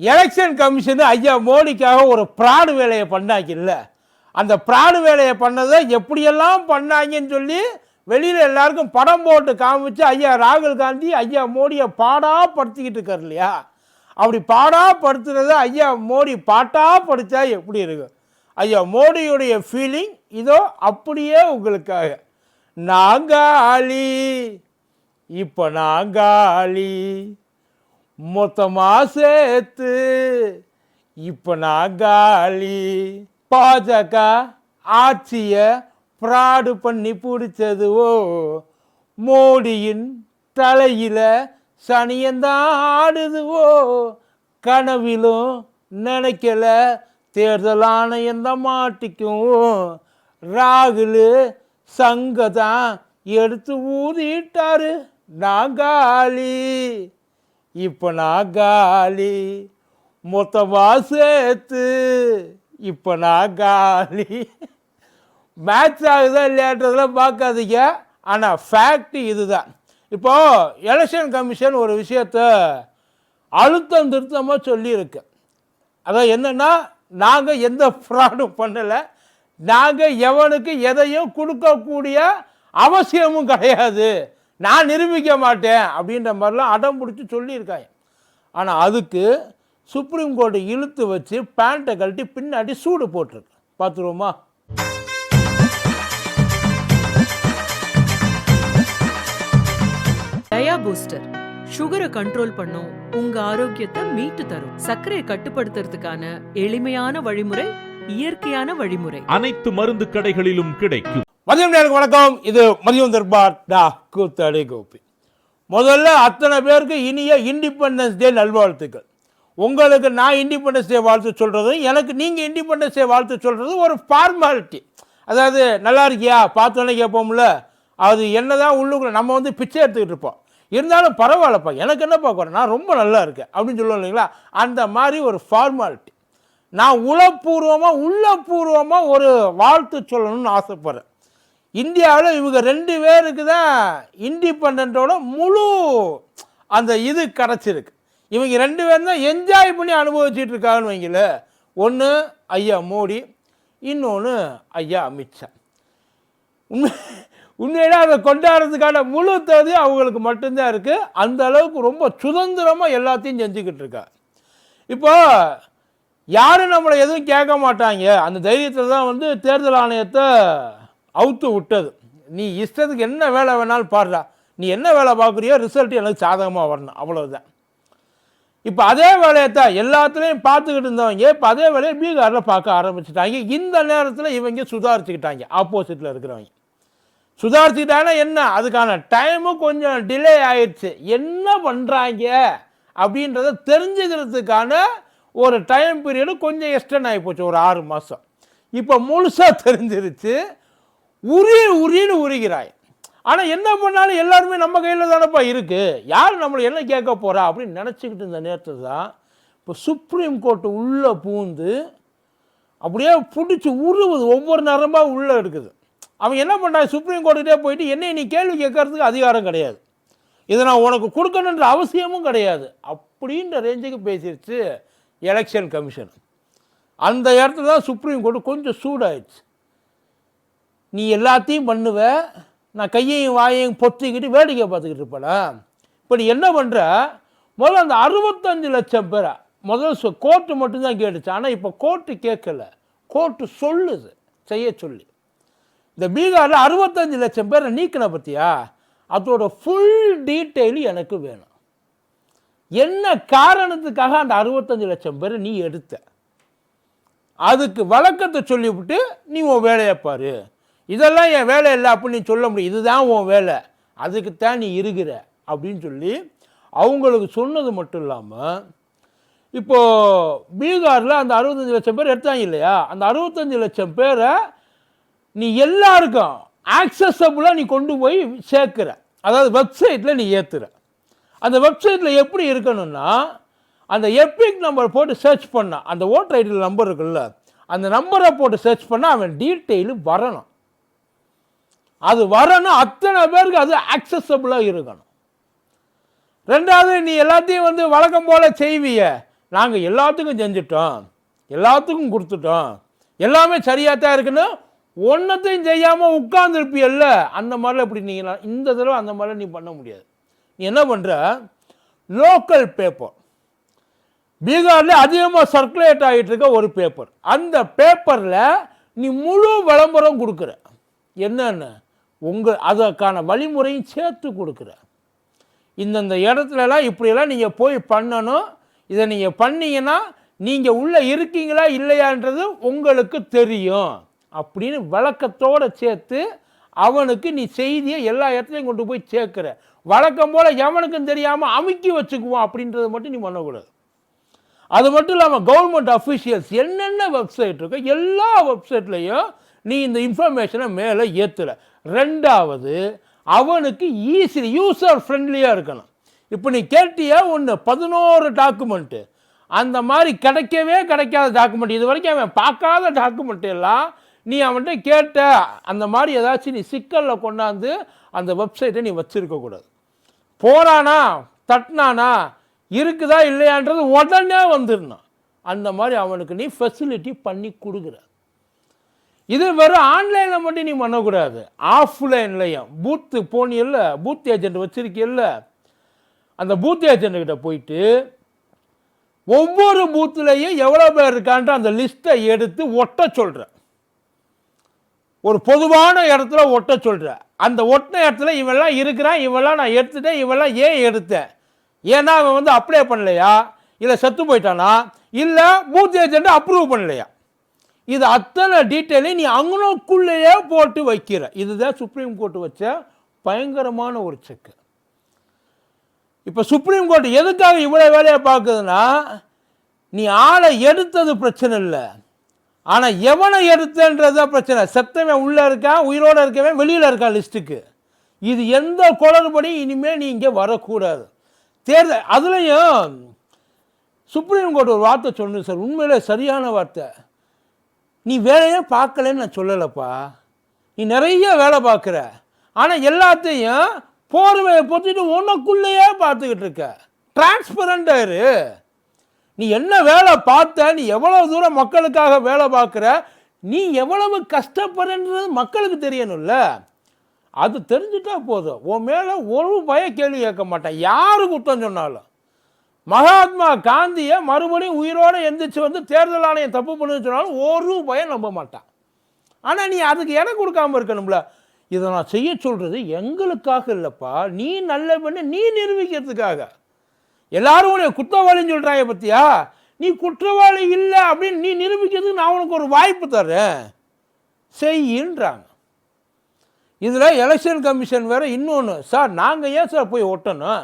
Election commission ஐயா மோடிக்காக ஒரு fraud வேலையை பண்ணாங்கல்ல அந்த பிராடு வேலையை பண்ணதை எப்படியெல்லாம் பண்ணாங்கன்னு சொல்லி வெளியில் எல்லாருக்கும் படம் போட்டு காமிச்சு ஐயா ராகுல் காந்தி ஐயா மோடியை பாடா படுத்திக்கிட்டு இருக்கார் இல்லையா? அப்படி பாடா படுத்துறத ஐயா மோடி பாட்டாக படித்தா எப்படி இருக்கும்? ஐயா மோடியுடைய ஃபீலிங் இதோ அப்படியே உங்களுக்காக. நாங்காளி இப்போ நாங்காளி மொத்தமாக சேர்த்து இப்போ காலி. பாஜக ஆட்சியை ஃப்ராடு பண்ணி பிடிச்சதுவோ மோடியின் தலையில் சனியந்தான் ஆடுதுவோ கனவிலும் நினைக்கல தேர்தல் ஆணையம் தான் மாட்டிக்கும். ராகுல் சங்கதான் எடுத்து ஊதிட்டாரு. நாங்காளி இப்போ நான் காலி. மொத்தமாக சேர்த்து இப்போ நான் காலி. மேட்ச் ஆகுதா இல்லையான்றதெல்லாம் பார்க்காதீங்க. ஆனால் ஃபேக்ட் இதுதான். இப்போது எலெக்ஷன் கமிஷன் ஒரு விஷயத்த அழுத்தம் திருத்தமாக சொல்லியிருக்கு. அதான் என்னன்னா நாங்கள் எந்த ஃப்ராடும் பண்ணலை. நாங்கள் எவனுக்கு எதையும் கொடுக்கக்கூடிய அவசியமும் கிடையாது. நான் நிரூபிக்க மாட்டேன் அப்படின்ற மாதிரிலாம் அடம் பிடிச்சி சொல்லியிருக்காங்க. ஆனால் அதுக்கு சுப்ரீம் கோர்ட்டு இழுத்து வச்சு பேண்ட்டை கழட்டி பின்னாடி சூடு போட்டிருக்கு. பார்த்துருவோமா? டயா பூஸ்டர் சுகரை கண்ட்ரோல் பண்ணும் உங்க ஆரோக்கியத்தை மீட்டு தரும். சர்க்கரையை கட்டுப்படுத்துறதுக்கான எளிமையான வழிமுறை இயற்கையான வழிமுறை. அனைத்து மருந்து கடைகளிலும் கிடைக்கும். மதியம் நேருக்கு வணக்கம். இது மதியம் தர்பார். டா கூத்தடி கோபி. முதல்ல அத்தனை பேருக்கு இனிய இண்டிபெண்டன்ஸ் டே நல்வாழ்த்துக்கள். உங்களுக்கு நான் இண்டிபெண்டன்ஸ் டே வாழ்த்து சொல்கிறது எனக்கு நீங்கள் இண்டிபெண்டன்ஸ் டே வாழ்த்து சொல்கிறது ஒரு ஃபார்மாலிட்டி அதாவது நல்லா இருக்கியா? பார்த்தோன்னே கேட்போம்ல. அது என்ன தான் உள்ளுக்குள்ள நம்ம வந்து பிச்சை எடுத்துக்கிட்டு இருப்போம். இருந்தாலும் பரவாயில்லப்பா எனக்கு என்னப்பா குறை நான் ரொம்ப நல்லா இருக்கேன். அப்படின்னு சொல்லுவோம் இல்லைங்களா? அந்த மாதிரி ஒரு ஃபார்மாலிட்டி நான் உளப்பூர்வமாக உள்ளபூர்வமாக ஒரு வாழ்த்து சொல்லணும்னு ஆசைப்பட்றேன். இந்தியாவில் இவங்க ரெண்டு பேருக்கு தான் இண்டிபெண்டோட முழு அந்த இது கிடச்சிருக்கு இவங்க ரெண்டு பேரும் தான் என்ஜாய் பண்ணி அனுபவிச்சுட்டு இருக்காங்கன்னு வைங்கள. ஒன்று ஐயா மோடி இன்னொன்று ஐயா அமித்ஷா உண்மை உண்மையிலே அதை கொண்டாடுறதுக்கான முழு தகுதி அவங்களுக்கு மட்டும்தான் இருக்குது அந்த அளவுக்கு ரொம்ப சுதந்திரமாக எல்லாத்தையும் செஞ்சுக்கிட்டு இருக்கா. இப்போ யாரும் நம்மளை எதுவும் கேட்க மாட்டாங்க. அந்த தைரியத்தில் தான் வந்து தேர்தல் ஆணையத்தை அவுத்து விட்டது. நீ இஷ்டத்துக்கு என்ன வேலை வேணாலும் பாடுறா நீ என்ன வேலை பார்க்குறியோ ரிசல்ட் எனக்கு சாதகமாக வரணும். அவ்வளோதான் இப்போ அதே வேலையை தான் எல்லாத்துலேயும் பார்த்துக்கிட்டு இருந்தவங்க இப்போ அதே வேலையை பீகாரில் பார்க்க ஆரம்பிச்சிட்டாங்க. இந்த நேரத்தில் இவங்க சுதாரிச்சுக்கிட்டாங்க. ஆப்போசிட்டில் இருக்கிறவங்க. சுதாரிச்சுக்கிட்டாங்கன்னா என்ன? அதுக்கான டைமும் கொஞ்சம் டிலே ஆயிடுச்சு. என்ன பண்ணுறாங்க அப்படின்றத தெரிஞ்சுக்கிறதுக்கான ஒரு டைம் பீரியடு கொஞ்சம் எக்ஸ்டெண்ட் ஆகி போச்சு. ஒரு ஆறு மாதம் இப்போ முழுசாக தெரிஞ்சிருச்சு. உரி உரியன்னு உரிகிறாய். ஆனால் என்ன பண்ணாலும் எல்லாருமே நம்ம கையில் தானப்பா இருக்குது யார் நம்மளை என்ன கேட்க போகிறா அப்படின்னு நினச்சிக்கிட்டு இருந்த நேரத்தில் தான் இப்போ சுப்ரீம் கோர்ட்டு உள்ளே பூந்து அப்படியே பிடிச்சி உருவுது. ஒவ்வொரு நரம்பாக உள்ளே இருக்குது. அவன் என்ன பண்ணுறான் சுப்ரீம் கோர்ட்டுகிட்டே போயிட்டு என்னை நீ கேள்வி கேட்கறதுக்கு அதிகாரம் கிடையாது. இதை நான் உனக்கு கொடுக்கணுன்ற அவசியமும் கிடையாது. அப்படின்ற ரேஞ்சுக்கு பேசிடுச்சு எலெக்ஷன் கமிஷன் அந்த இடத்துல தான் சுப்ரீம் கோர்ட்டு கொஞ்சம் சூடாயிடுச்சு. நீ எல்லாத்தையும் பண்ணுவ நான் கையையும் வாயையும் பொத்திக்கிட்டு வேடிக்கை பார்த்துக்கிட்டு இருப்பேனா? இப்போ நீ என்ன பண்ணுற முதல்ல அந்த அறுபத்தஞ்சு லட்சம் பேரை முதல்ல கோர்ட்டு மட்டும்தான் கேட்டுச்சு. ஆனால் இப்போ கோர்ட்டு கேட்கல. கோர்ட்டு சொல்லுது. செய்ய சொல்லி. இந்த பீகாரில் அறுபத்தஞ்சு லட்சம் பேரை நீக்கின பற்றியா அதோட ஃபுல் டீட்டெயில் எனக்கு வேணும். என்ன காரணத்துக்காக அந்த அறுபத்தஞ்சு லட்சம் பேரை நீ எடுத்த? அதுக்கு வழக்கத்தை சொல்லிவிட்டு நீ உன் வேலையை பாரு. இதெல்லாம் என் வேலை இல்லை அப்படின்னு நீ சொல்ல முடியும். இதுதான் உன் வேலை. அதுக்குத்தான் நீ இருக்கிற அப்படின்னு சொல்லி அவங்களுக்கு சொன்னது மட்டும் இல்லாமல் இப்போது பீகாரில் அந்த அறுபத்தஞ்சு லட்சம் பேர் எடுத்தாங்க இல்லையா? அந்த அறுபத்தஞ்சி லட்சம் பேரை நீ எல்லாருக்கும் ஆக்சஸபுளாக நீ கொண்டு போய் சேர்க்குற. அதாவது வெப்சைட்டில் நீ ஏற்றுற அந்த வெப்சைட்டில் எப்படி இருக்கணும்னா அந்த எப்பிக் நம்பர் போட்டு சர்ச் பண்ண. அந்த ஓட்டர் ஐடியில் நம்பர் இருக்குல்ல அந்த நம்பரை போட்டு சர்ச் பண்ணால் அவன் டீட்டெயிலு வரணும். அது வரணும் அத்தனை பேருக்கு அது ஆக்சசபிளாக இருக்கணும். ரெண்டாவது நீ எல்லாத்தையும் வந்து வழக்கம் போல் செய்விய. நாங்கள் எல்லாத்துக்கும் செஞ்சிட்டோம். எல்லாத்துக்கும் கொடுத்துட்டோம். எல்லாமே சரியாக தான் இருக்குன்னு ஒன்றத்தையும் செய்யாமல் உட்காந்துருப்பியல்ல அந்த மாதிரிலாம் இப்படி நீங்கள் இந்த தடவை அந்த மாதிரிலாம் நீ பண்ண முடியாது. நீ என்ன பண்ணுற லோக்கல் பேப்பர் பீகாரில் அதிகமாக சர்க்குலேட் ஆகிட்டு இருக்க ஒரு பேப்பர் அந்த பேப்பரில் நீ முழு விளம்பரம் கொடுக்குற. என்னென்ன? உங்கள் அதற்கான வழிமுறையும் சேர்த்து கொடுக்குற இந்தந்த இடத்துலலாம் இப்படியெல்லாம் நீங்கள் போய் பண்ணணும். இதை நீங்கள் பண்ணீங்கன்னா நீங்கள் உள்ளே இருக்கீங்களா இல்லையான்றது உங்களுக்கு தெரியும். அப்படின்னு விளக்கத்தோடு சேர்த்து அவனுக்கு நீ செய்தியை எல்லா இடத்துலையும் கொண்டு போய் சேர்க்குற. வழக்கம் போல் எவனுக்கும் தெரியாமல் அமுக்கி வச்சுக்குவோம் அப்படின்றத மட்டும் நீ பண்ணக்கூடாது. அது மட்டும் இல்லாமல் கவர்மெண்ட் அஃபிஷியல்ஸ் என்னென்ன வெப்சைட் இருக்கோ எல்லா வெப்சைட்லேயும் நீ இந்த இன்ஃபர்மேஷனை மேலே ஏற்றுற. ரெண்டாவது அவனுக்கு ஈஸி யூசர் ஃப்ரெண்ட்லியாக இருக்கணும். இப்போ நீ கேட்டியா ஒன்று பதினோரு டாக்குமெண்ட்டு அந்த மாதிரி கிடைக்கவே கிடைக்காத டாக்குமெண்ட் இது வரைக்கும் அவன் பார்க்காத டாக்குமெண்ட் எல்லாம் நீ அவன்கிட்ட கேட்ட அந்த மாதிரி ஏதாச்சும் நீ சிக்கலில் கொண்டாந்து அந்த வெப்சைட்டை நீ வச்சுருக்கக்கூடாது போகிறானா தட்டினானா? இருக்குதா இல்லையான்றது உடனே வந்துடணும். அந்த மாதிரி அவனுக்கு நீ ஃபெசிலிட்டி பண்ணி கொடுக்குற. இது வெறும் ஆன்லைனில் மட்டும் நீ பண்ணக்கூடாது. ஆஃப்லைன்லையும் பூத்து போனியில் பூத் ஏஜென்ட் வச்சுருக்கில்ல அந்த பூத் ஏஜென்ட்டுக்கிட்ட போயிட்டு ஒவ்வொரு பூத்துலேயும் எவ்வளோ பேர் இருக்கான்ற அந்த லிஸ்ட்டை எடுத்து ஒட்ட சொல்கிற ஒரு பொதுவான இடத்துல ஒட்ட சொல்கிற அந்த ஒட்டின இடத்துல இவெல்லாம் இருக்கிறான் இவெல்லாம் நான் எடுத்துட்டேன் இவெல்லாம் ஏன் எடுத்தேன்? ஏன்னா அவன் வந்து அப்ளை பண்ணலையா? இல்லை செத்து போயிட்டானா? இல்லை பூத் ஏஜென்ட் அப்ரூவ் பண்ணலையா? இது அத்தனை டீட்டெயிலையும் நீ அங்கனுக்குள்ளேயே போட்டு வைக்கிற. இதுதான் சுப்ரீம் கோர்ட் வச்ச பயங்கரமான ஒரு செக்கு இப்போ சுப்ரீம் கோர்ட் எதுக்காக இவ்வளோ வேலையை பார்க்குதுன்னா நீ ஆளை எடுத்தது பிரச்சனை இல்லை. ஆனால் எவனை எடுத்தன்றதா பிரச்சனை. செத்தவன் உள்ளே இருக்கான் உயிரோடு இருக்கவன் வெளியில் இருக்கான் லிஸ்ட்டுக்கு இது எந்த குளறுபடியும் இனிமேல் நீ இங்கே வரக்கூடாது. தேர்தல் அதுலேயும் சுப்ரீம் கோர்ட் ஒரு வார்த்தை சொல்லணும் சார். உண்மையிலே சரியான வார்த்தை. நீ வேலையே பார்க்கலன்னு நான் சொல்லலைப்பா. நீ நிறைய வேலை பார்க்குற. ஆனால் எல்லாத்தையும் போர்வையை பொத்திட்டு உனக்குள்ளேயே பார்த்துக்கிட்டு இருக்க. டிரான்ஸ்பரண்டாக இரு. நீ என்ன வேலை பார்த்த நீ எவ்வளோ தூரம் மக்களுக்காக வேலை பார்க்குற நீ எவ்வளவு கஷ்டப்படுறது மக்களுக்கு தெரியணும்ல. அது தெரிஞ்சுட்டா போதும். உன் மேலே ஒரு பய கேள்வி கேட்க மாட்டேன். யாரு குற்றம் சொன்னாலும். மகாத்மா காந்தியை மறுபடியும் உயிரோடு எந்திரிச்சு வந்து தேர்தல் ஆணையம் தப்பு பண்ணுன்னு சொன்னாலும் ஒரு பயம் நம்ப மாட்டான். ஆனால் நீ அதுக்கு இடம் கொடுக்காம இருக்கணும்ல. இதை நான் செய்ய சொல்கிறது எங்களுக்காக இல்லைப்பா. நீ நல்ல பண்ண நீ நிரூபிக்கிறதுக்காக. எல்லாரும் உன்னை குற்றவாளின்னு சொல்கிறாங்க பற்றியா நீ குற்றவாளி இல்லை அப்படின்னு நீ நிரூபிக்கிறதுக்கு நான் உனக்கு ஒரு வாய்ப்பு தரேன் செய்யின்றாங்க. இதில் எலெக்ஷன் கமிஷன் வேறு இன்னொன்று சார் நாங்கள் ஏன் சார் போய் ஒட்டணும்?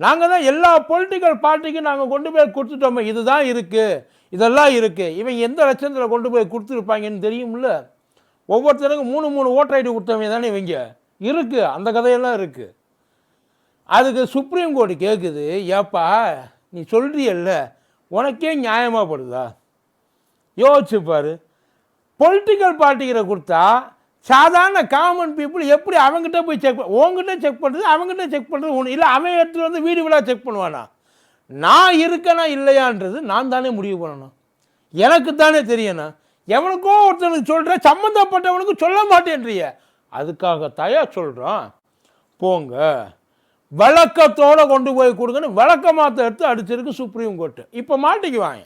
நாங்கள் தான் எல்லா பொலிட்டிக்கல் பார்ட்டிக்கும் நாங்கள் கொண்டு போய் கொடுத்துட்டோமே இதுதான் இருக்குது இதெல்லாம் இருக்குது இவன் எந்த லட்சத்தில் கொண்டு போய் கொடுத்துருப்பாங்கன்னு தெரியும்ல? ஒவ்வொருத்தருக்கும் மூணு மூணு ஓட்டர் ஐடி கொடுத்தவங்க தானே இவங்க. இருக்குது அந்த கதையெல்லாம் இருக்குது அதுக்கு சுப்ரீம் கோர்ட்டு கேட்குது ஏப்பா நீ சொல்கிறியல்ல உனக்கே நியாயமாக படுதா? யோசிச்சு பாரு. பொலிட்டிக்கல் பார்ட்டிகளை கொடுத்தா சாதாரண காமன் பீப்புள் எப்படி அவங்ககிட்ட போய் செக் உங்ககிட்ட செக் பண்ணுறது அவங்ககிட்ட செக் பண்ணுறது ஒன்று இல்லை அவன் எடுத்துகிட்டு வந்து வீடு வீடாக செக் பண்ணுவானா? நான் இருக்கனா இல்லையான்றது நான் தானே முடிவு பண்ணணும். எனக்கு தானே தெரியணும். எவனுக்கோ ஒருத்தனுக்கு சொல்கிற சம்மந்தப்பட்டவனுக்கு சொல்ல மாட்டேன்றிய. அதுக்காக தயா சொல்கிறோம் போங்க. விளக்கத்தோடு கொண்டு போய் கொடுங்கன்னு விளக்கமாத்த எடுத்து அடிச்சிருக்கு சுப்ரீம் கோர்ட்டு இப்போ மாட்டிக்குவாங்க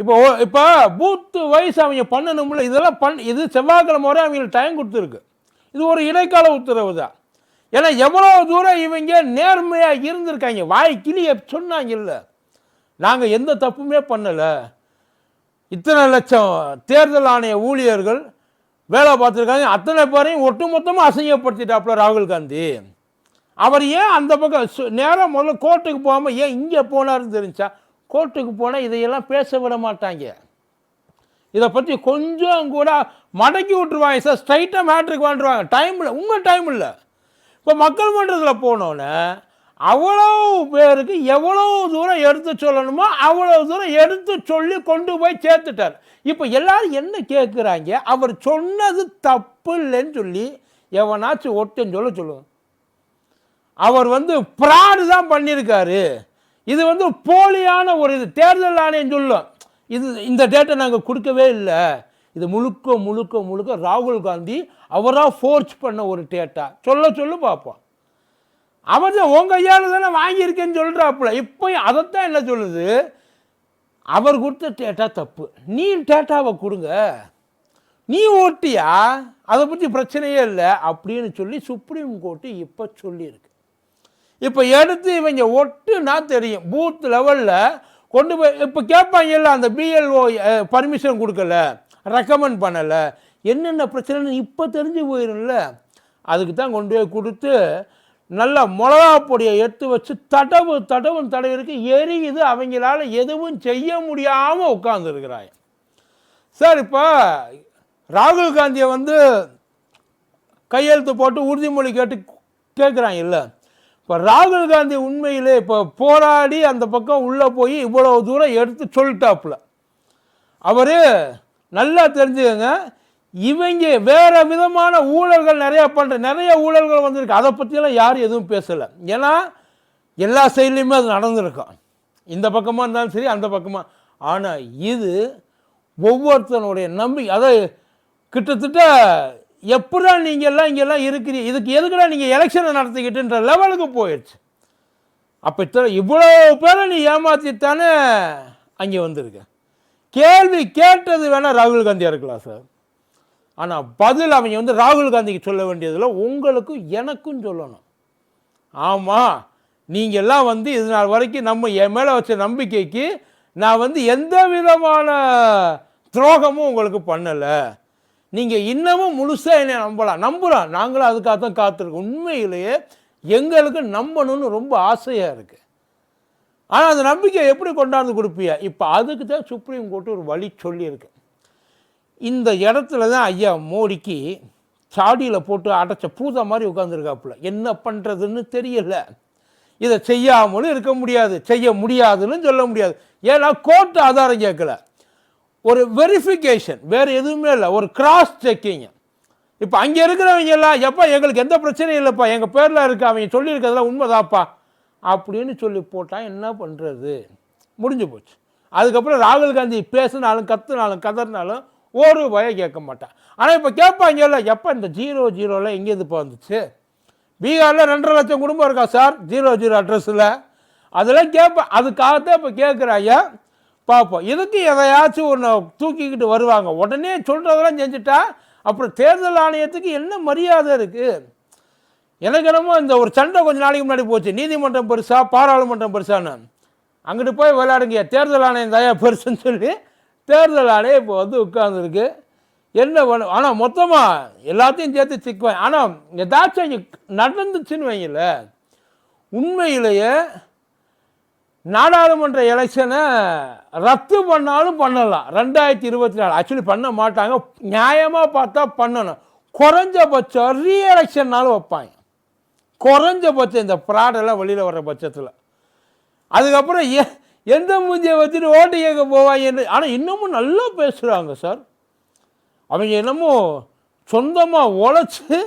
இப்போ ஓ- இப்போ பூத்து வயசு அவங்க பண்ணணும்ல இதெல்லாம் பண் இது செவ்வாய்க்கிழமை வரை அவங்களுக்கு டைம் கொடுத்துருக்கு. இது ஒரு இடைக்கால உத்தரவு தான். ஏன்னா எவ்வளோ தூரம் இவங்க நேர்மையாக இருந்திருக்காங்க வாய் கிளிய சொன்னாங்கல்ல. நாங்கள் எந்த தப்புமே பண்ணலை. இத்தனை லட்சம் தேர்தல் ஆணைய ஊழியர்கள் வேலை பார்த்துருக்காங்க. அத்தனை பேரையும் ஒட்டுமொத்தமாக அசிங்கப்படுத்திட்டாப்புல ராகுல் காந்தி. அவர் ஏன் அந்த பக்கம் நேராக முதல்ல கோர்ட்டுக்கு போகாமல் ஏன் இங்கே போனார்னு தெரிஞ்சா கோர்ட்டுக்கு போனால் இதையெல்லாம் பேச விட மாட்டாங்க. இதை பற்றி கொஞ்சம் கூட மடக்கி விட்டுருவாங்க சார். ஸ்ட்ரைட்டாக மேட்ருக்கு வந்துருவாங்க டைம் இல்லை. உங்கள் டைம் இல்லை. இப்போ மக்கள் மன்றத்தில் போனோன்னே அவ்வளோ பேருக்கு எவ்வளோ தூரம் எடுத்து சொல்லணுமோ அவ்வளோ தூரம் எடுத்து சொல்லி கொண்டு போய் சேர்த்துட்டார். இப்போ எல்லோரும் என்ன கேட்குறாங்க அவர் சொன்னது தப்பு இல்லைன்னு சொல்லி எவனாச்சும் ஒட்டுன்னு சொல்ல சொல்லுவோம் அவர் வந்து ப்ராடு தான் பண்ணியிருக்காரு. இது வந்து போலியான ஒரு இது. தேர்தல் ஆணையம் சொல்லும். இது இந்த டேட்டை நாங்கள் கொடுக்கவே இல்லை. இது முழுக்க முழுக்க முழுக்க ராகுல் காந்தி அவராக ஃபோர்ஸ் பண்ண ஒரு டேட்டா சொல்ல சொல்லு பார்ப்போம் அவர் தான் உங்கள் கையால் தானே வாங்கியிருக்கேன்னு சொல்கிறாப்புல இப்போ அதைத்தான் என்ன சொல்லுது? அவர் கொடுத்த டேட்டா தப்பு. நீ டேட்டாவை கொடுங்க. நீ ஓட்டியா? அதை பற்றி பிரச்சனையே இல்லை. அப்படின்னு சொல்லி சுப்ரீம் கோர்ட்டு இப்போ சொல்லியிருக்கு. இப்போ எடுத்து இவங்க ஒட்டுனா தெரியும். பூத் லெவலில் கொண்டு போய் இப்போ கேட்பாங்கல்ல அந்த பிஎல்ஓ பர்மிஷன் கொடுக்கல ரெக்கமெண்ட் பண்ணலை. என்னென்ன பிரச்சனைன்னு இப்போ தெரிஞ்சு போயிடும்ல அதுக்கு தான் கொண்டு போய் கொடுத்து நல்லா மிளகா பொடியை எடுத்து வச்சு தடவு தடவும் தடவிற்கு எரியுது. அவங்களால எதுவும் செய்ய முடியாமல் உட்காந்துருக்கிறாய் சார் இப்போ ராகுல் காந்தியை வந்து கையெழுத்து போட்டு உறுதிமொழி கேட்டு கேட்குறாங்க இல்லை. இப்போ ராகுல் காந்தி உண்மையிலே இப்போ போராடி அந்த பக்கம் உள்ளே போய் இவ்வளோ தூரம் எடுத்து சொல்லிட்டாப்புல. அவர் நல்லா தெரிஞ்சுக்கங்க இவங்க வேறு விதமான ஊழல்கள் நிறையா பண்ணுற நிறைய ஊழல்கள் வந்திருக்கு. அதை பற்றியெல்லாம் யாரும் எதுவும் பேசலை. ஏன்னா எல்லா சைட்லேயுமே அது நடந்திருக்கும் இந்த பக்கமாக இருந்தாலும் சரி அந்த பக்கமாக ஆனால் இது ஒவ்வொருத்தனுடைய நம்பிக்கை அதை கிட்டத்தட்ட எப்படா நீங்கள் எல்லாம் இங்கெல்லாம் இருக்கிறீ இதுக்கு எதுக்குடா நீங்கள் எலெக்ஷனை நடத்திக்கிட்டுன்ற லெவலுக்கு போயிடுச்சு அப்போ இத்தனை இவ்வளோ பேரை நீ ஏமாற்றித்தானே அங்கே வந்திருக்க? கேள்வி கேட்டது வேணால் ராகுல் காந்தியாக இருக்கலாம் சார். ஆனால் பதில் அவங்க வந்து ராகுல் காந்திக்கு சொல்ல வேண்டியதில் உங்களுக்கும் எனக்கும் சொல்லணும். ஆமாம் நீங்கள் எல்லாம் வந்து இது நாள் வரைக்கும் நம்ம என் மேலே வச்ச நம்பிக்கைக்கு நான் வந்து எந்த விதமான துரோகமும் உங்களுக்கு பண்ணலை. நீங்கள் இன்னமும் முழுசாக என்னை நம்பலாம் நம்பலாம் நாங்களும் அதுக்காக தான் காத்திருக்கோம். உண்மையிலேயே எங்களுக்கு நம்பணும்னு ரொம்ப ஆசையாக இருக்குது ஆனால் அந்த நம்பிக்கையை எப்படி கொண்டாந்து கொடுப்பியா? இப்போ அதுக்கு தான் சுப்ரீம் கோர்ட்டு ஒரு வழி சொல்லியிருக்கு. இந்த இடத்துல தான் ஐயா மோடிக்கு சாடியில் போட்டு அடைச்ச பூதா மாதிரி உட்காந்துருக்காப்புல என்ன பண்ணுறதுன்னு தெரியல. இதை செய்யாமலும் இருக்க முடியாது. செய்ய முடியாதுன்னு சொல்ல முடியாது. ஏன்னா கோர்ட்டு ஆதாரம் கேட்கல. ஒரு வெரிஃபிகேஷன் வேறு எதுவுமே இல்லை. ஒரு கிராஸ் செக்கிங் இப்போ அங்கே இருக்கிறவங்க எல்லாம் எப்போ எங்களுக்கு எந்த பிரச்சனையும் இல்லைப்பா எங்கள் பேரில் இருக்க அவங்க சொல்லியிருக்கிறதுலாம் உண்மைதாப்பா அப்படின்னு சொல்லி போட்டால் என்ன பண்ணுறது முடிஞ்சு போச்சு. அதுக்கப்புறம் ராகுல் காந்தி பேசினாலும் கத்துனாலும் கதறினாலும் ஒரு பயம் கேட்க மாட்டான் ஆனால் இப்போ கேட்பாங்கல்ல எப்போ இந்த ஜீரோ ஜீரோவில் எங்கேயிருந்து இப்போ வந்துச்சு? பீகாரில் ரெண்டரை லட்சம் குடும்பம் இருக்கா சார்? ஜீரோ ஜீரோ அட்ரஸில் அதெல்லாம் கேட்பேன் அதுக்காகத்தான் இப்போ கேட்குறாங்க பார்ப்போம். இதுக்கு எதையாச்சும் ஒன்று தூக்கிக்கிட்டு வருவாங்க? உடனே சொல்கிறதெல்லாம் செஞ்சுட்டா அப்புறம் தேர்தல் ஆணையத்துக்கு என்ன மரியாதை இருக்குது எனக்கு என்னமோ இந்த ஒரு சண்டை கொஞ்சம் நாளைக்கு முன்னாடி போச்சு. நீதிமன்றம் பெருசா பாராளுமன்றம் பெருசான்னு. அங்கிட்டு போய் விளையாடுங்க தேர்தல் ஆணையம் தயா பெருசுன்னு சொல்லி தேர்தல் ஆணையம் இப்போ வந்து உட்கார்ந்துருக்கு. என்ன பண்ண ஆனால் மொத்தமாக எல்லாத்தையும் சேர்த்து சிக்குவேன். ஆனால் ஏதாச்சும் நடந்துச்சுன்னு வைங்கள உண்மையிலேயே நாடாளுமன்ற எலெக்ஷனை ரத்து பண்ணாலும் பண்ணலாம். ரெண்டாயிரத்தி இருபத்தி நாலு. ஆக்சுவலி பண்ண மாட்டாங்க. நியாயமாக பார்த்தா பண்ணணும். குறைஞ்சபட்சம் ரீஎலெக்ஷன்னாலும் வைப்பாங்க. குறைஞ்சபட்சம் இந்த ப்ராடெல்லாம் வெளியில் வர்ற பட்சத்தில். அதுக்கப்புறம் எ எந்த மூஞ்சியை வச்சுட்டு ஓட்டு கேட்க போவாங்க ஆனால் இன்னமும் நல்லா பேசுகிறாங்க சார். அவங்க என்னமோ சொந்தமாக உழைச்சி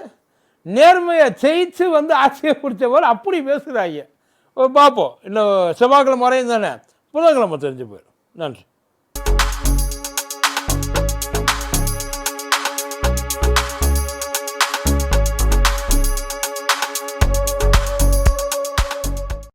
நேர்மையாக ஜெயிச்சு வந்து ஆட்சியை பிடிச்ச போல் அப்படி பேசுகிறாங்க பார்ப்போம் இன்னும் செவ்வாய்க்கிழமை வரையும் தானே? புதன்கிழமை தெரிஞ்சு போயிடும். நன்றி.